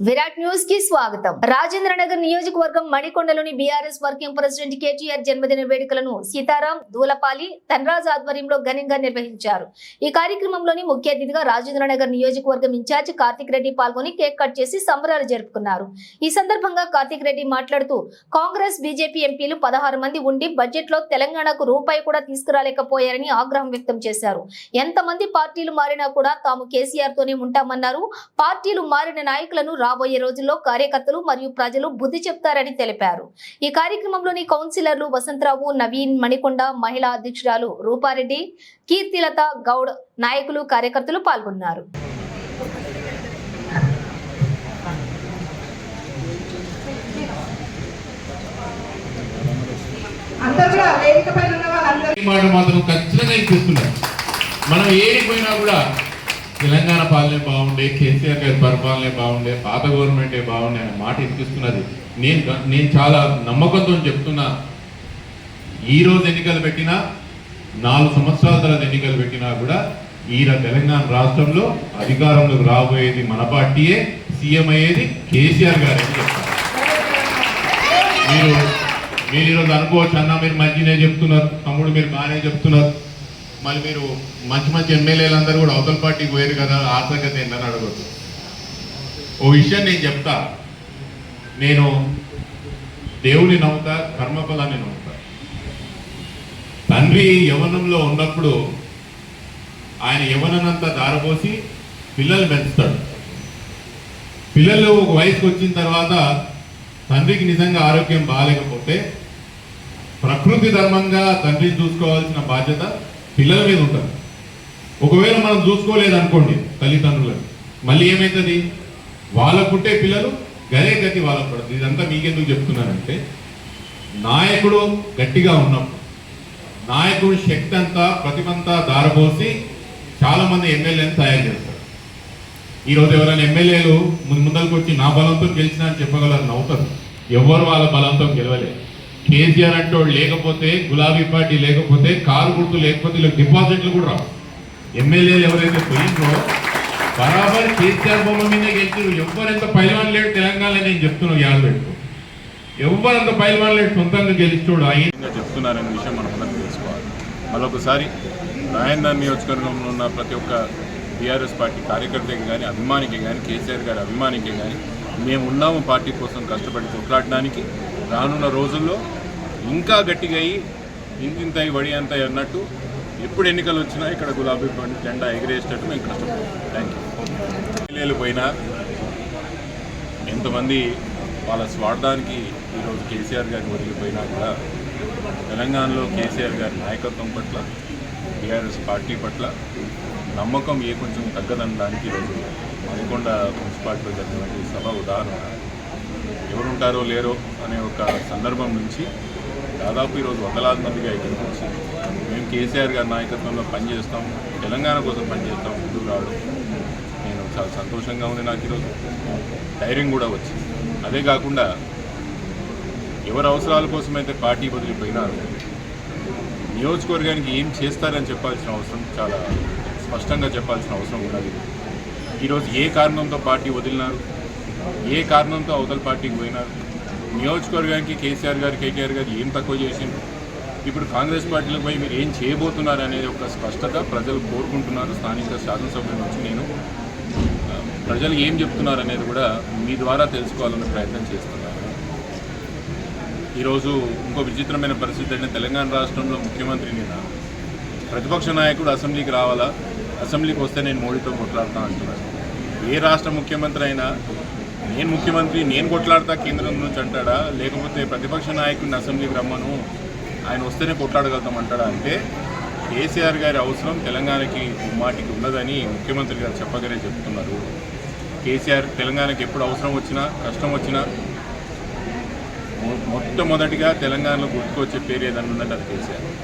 విరాట్ న్యూస్కి స్వాగతం. రాజేంద్ర నగర్ నియోజకవర్గం మణికొండలోని బీఆర్ఎస్ వర్కింగ్ ప్రెసిడెంట్ కేటీఆర్ జన్మదిన వేడుకలను సీతారాం దూలపాలి తన్రాజ్ ఆధ్వర్యంలో ఘనంగా నిర్వహించారు. ఈ కార్యక్రమంలోని ముఖ్య అతిథిగా రాజేంద్ర నగర్ నియోజకవర్గం ఇన్ఛార్జ్ కార్తిక్ రెడ్డి పాల్గొని కేక్ కట్ చేసి సంబరాలు జరుపుకున్నారు. ఈ సందర్భంగా కార్తిక్ రెడ్డి మాట్లాడుతూ కాంగ్రెస్ బీజేపీ ఎంపీలు పదహారు మంది ఉండి బడ్జెట్లో తెలంగాణకు రూపాయి కూడా తీసుకురాలేకపోయారని ఆగ్రహం వ్యక్తం చేశారు. ఎంతమంది పార్టీలు మారినా కూడా తాము కేసీఆర్ తోనే ఉంటామన్నారు. పార్టీలు మారిన నాయకులను రాబోయే రోజుల్లో కార్యకర్తలు మరియు ప్రజలు బుద్ధి చెప్తారని తెలిపారు. ఈ కార్యక్రమంలోని కౌన్సిలర్లు వసంతరావు నవీన్ మణికొండ మహిళా అధ్యక్షురాలు రూపారెడ్డి కీర్తిలత గౌడ్ నాయకులు కార్యకర్తలు పాల్గొన్నారు. మనం ఏడికి పోయినా కూడా తెలంగాణ పాలనే బాగుండే కేసీఆర్ గారి పరిపాలనే బాగుండే పాత గవర్నమెంటే బాగుండే అనే మాట ఇప్పిస్తున్నది. నేను నేను చాలా నమ్మకంతో చెప్తున్నా. ఈ రోజు ఎన్నికలు పెట్టినా నాలుగు సంవత్సరాల తర్వాత ఎన్నికలు పెట్టినా కూడా ఈయన తెలంగాణ రాష్ట్రంలో అధికారంలోకి రాబోయేది మన పార్టీయే సీఎం అయ్యేది కేసీఆర్ గారు చెప్తారు మీరు మీరు ఈరోజు అనుకోవచ్చు అన్న మీరు మంచినే చెప్తున్నారు తమ్ముడు మీరు బాగానే చెప్తున్నారు. మళ్ళీ మీరు మంచి మంచి ఎమ్మెల్యేలు అందరూ కూడా అవతల పార్టీకి పోయారు కదా ఆ సంగతి ఏంటని అడగొచ్చు ఓ విషయం నేను చెప్తా. నేను దేవుని నమ్ముతా కర్మఫలాన్ని నమ్ముతా. తండ్రి యవనంలో ఉన్నప్పుడు ఆయన యవనంతా దారపోసి పిల్లలు పెంచుతాడు. పిల్లలు ఒక వయసుకు వచ్చిన తర్వాత తండ్రికి నిజంగా ఆరోగ్యం బాగాలేకపోతే ప్రకృతి ధర్మంగా తండ్రిని చూసుకోవాల్సిన బాధ్యత పిల్లల మీద ఉంటుంది ఒకవేళ మనం చూసుకోలేదు అనుకోండి తల్లిదండ్రులను మళ్ళీ ఏమవుతుంది వాళ్ళకు పుట్టే పిల్లలు గరే గతి వాళ్ళకు పడుతుంది. ఇదంతా మీకెందుకు చెప్తున్నానంటే నాయకుడు గట్టిగా ఉన్నప్పుడు నాయకుడు శక్తి అంతా ప్రతిభంతా దారబోసి చాలా మంది ఎమ్మెల్యేని తయారు చేస్తారు. ఈరోజు ఎవరైనా ఎమ్మెల్యేలు ముందు ముందరకు వచ్చి నా బలంతో గెలిచినా అని చెప్పగలరు నవ్వుతారు. ఎవరు వాళ్ళ బలంతో గెలవలేదు. కేసీఆర్ అంటే లేకపోతే గులాబీ పార్టీ లేకపోతే కారు గుర్తు లేకపోతే ఇలా డిపాజిట్లు కూడా రావు. ఎమ్మెల్యేలు ఎవరైతే పోయిందో బరాబర్ కేసీఆర్ బొమ్మ మీద గెలిచారు ఎవరెంత పైలవాన్ లేడు తెలంగాణలో నేను చెప్తున్నాను యాద పెట్టుకో. ఎవరంత పైలవాన్ లేడు సొంతంగా గెలిచోడు ఆయన. చెప్తున్నారనే విషయం మనం అందరం తెలుసుకోవాలి. మరొకసారి రాయన్న నియోజకవర్గంలో ఉన్న ప్రతి ఒక్క టీఆర్ఎస్ పార్టీ కార్యకర్తకి కానీ అభిమానికి కానీ కేసీఆర్ గారి అభిమానికి కానీ మేము ఉన్నాము పార్టీ కోసం కష్టపడి కొట్లాడడానికి. రానున్న రోజుల్లో ఇంకా గట్టిగా అయ్యి ఇంతింత వడి అంత అన్నట్టు ఎప్పుడు ఎన్నికలు వచ్చినా ఇక్కడ గులాబీ పండు జెండా ఎగిరేసేటట్టు మేము కష్టపడతాం థ్యాంక్ యూ ఎమ్మెల్యేలు పోయినా ఎంతమంది వాళ్ళ స్వార్థానికి ఈరోజు కేసీఆర్ గారిని వదిలిపోయినా కూడా తెలంగాణలో కేసీఆర్ గారి నాయకత్వం పట్ల టీఆర్ఎస్ పార్టీ పట్ల నమ్మకం ఏ కొంచెం తగ్గదనడానికి ఈరోజు మణికొండ మున్సిపాలిటీలో జరిగినటువంటి సభ ఉదాహరణ. ఎవరుంటారో లేరో అనే ఒక సందర్భం నుంచి దాదాపు ఈరోజు వందలాది మందిగా ఇక్కడికి వచ్చి మేము కేసీఆర్ గారి నాయకత్వంలో పనిచేస్తాం తెలంగాణ కోసం పనిచేస్తాం ముందుకు రావడం. నేను చాలా సంతోషంగా ఉంది నాకు ఈరోజు. ధైర్యం కూడా వచ్చింది. అదే కాకుండా ఎవరి అవసరాల కోసమైతే పార్టీ వదిలిపోయినారు నియోజకవర్గానికి ఏం చేస్తారని చెప్పాల్సిన అవసరం చాలా స్పష్టంగా చెప్పాల్సిన అవసరం ఉన్నది. ఈరోజు ఏ కారణంతో పార్టీ వదిలినారు? ఏ కారణంతో అవతల పార్టీకి పోయినారు? నియోజకవర్గానికి కేసీఆర్ గారు కేటీఆర్ గారు ఏం తక్కువ చేసిండ్రు? ఇప్పుడు కాంగ్రెస్ పార్టీలకు పోయి మీరు ఏం చేయబోతున్నారు అనేది ఒక స్పష్టత ప్రజలు కోరుకుంటున్నారు. స్థానిక శాసనసభ్యుల నుంచి నేను. ప్రజలు ఏం చెప్తున్నారు అనేది కూడా మీ ద్వారా తెలుసుకోవాలనే ప్రయత్నం చేస్తున్నాను. ఈరోజు ఇంకో విచిత్రమైన పరిస్థితి అంటే తెలంగాణ రాష్ట్రంలో ముఖ్యమంత్రి నేను ప్రతిపక్ష నాయకుడు అసెంబ్లీకి రావాలా? అసెంబ్లీకి వస్తే నేను మోడీతో కొట్లాడతా అంటున్నాను ఏ రాష్ట్ర ముఖ్యమంత్రి అయినా నేను ముఖ్యమంత్రి నేను కొట్లాడతా కేంద్రం నుంచి అంటాడా? లేకపోతే ప్రతిపక్ష నాయకుడిని అసెంబ్లీకి రమ్మను? ఆయన వస్తేనే కొట్లాడగలుగుతాం అంటాడా? అంటే కేసీఆర్ గారి అవసరం తెలంగాణకి మాటికి ఉన్నదని ముఖ్యమంత్రి గారు చెప్పగానే చెప్తున్నారు. కేసీఆర్ తెలంగాణకి ఎప్పుడు అవసరం వచ్చినా కష్టం వచ్చినా మొ- మొట్టమొదటిగా తెలంగాణలో గుర్తుకొచ్చే పేరు ఏదన్నా ఉందంటే అది కేసీఆర్.